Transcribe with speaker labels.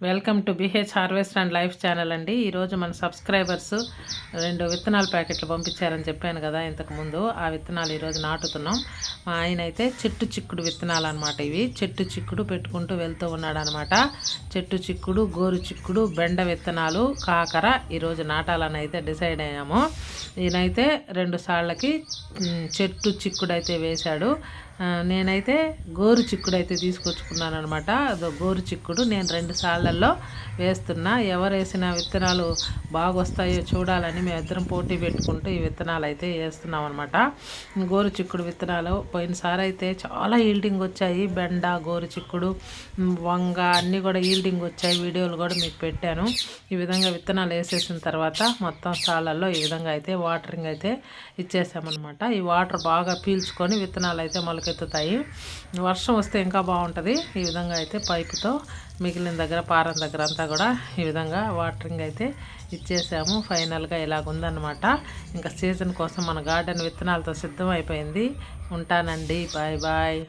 Speaker 1: Welcome to BH harvest and life channel అండి. ఈరోజు మన సబ్స్క్రైబర్స్ రెండు విత్తనాల ప్యాకెట్లు పంపించారని చెప్పాను కదా ఇంతకుముందు ఆ విత్తనాలు ఈరోజు నాటుతున్నాం. మా ఆయన అయితే చెట్టు చిక్కుడు విత్తనాలు అనమాట ఇవి. చెట్టు చిక్కుడు పెట్టుకుంటూ వెళ్తూ ఉన్నాడు అనమాట చెట్టు చిక్కుడు గోరు చిక్కుడు బెండ విత్తనాలు కాకర ఈరోజు నాటాలని అయితే డిసైడ్ అయ్యాము. ఈయనైతే రెండు సార్లకి చెట్టు చిక్కుడు అయితే వేశాడు నేనైతే గోరు చిక్కుడు అయితే తీసుకొచ్చుకున్నాను అనమాట అదో గోరు చిక్కుడు నేను రెండు సార్లలో వేస్తున్నా. ఎవరు వేసిన విత్తనాలు బాగా వస్తాయో చూడాలని మేమిద్దరం పోటీ పెట్టుకుంటూ ఈ విత్తనాలు అయితే వేస్తున్నాం అనమాట గోరు చిక్కుడు విత్తనాలు పోయినసారి అయితే చాలా ఈల్డింగ్ వచ్చాయి బెండ గోరు చిక్కుడు వంగ అన్నీ కూడా ఈల్డింగ్ వచ్చాయి వీడియోలు కూడా మీకు పెట్టాను. ఈ విధంగా విత్తనాలు వేసేసిన తర్వాత మొత్తం సాలల్లో ఈ విధంగా అయితే వాటరింగ్ అయితే ఇచ్చేసామన్నమాట. ఈ వాటర్ బాగా పీల్చుకొని విత్తనాలు అయితే మొలకెత్తుతాయి. వర్షం వస్తే ఇంకా బాగుంటుంది. ఈ విధంగా అయితే పైపుతో మిగిలిన దగ్గర పారం దగ్గర అంతా కూడా ఈ విధంగా వాటరింగ్ అయితే ఇచ్చేసాము. ఫైనల్గా ఇలాగుందనమాట ఇంకా సీజన్ కోసం మన గార్డెన్ విత్తనాలతో సిద్ధం అయిపోయింది. ఉంటానండి. Bye bye.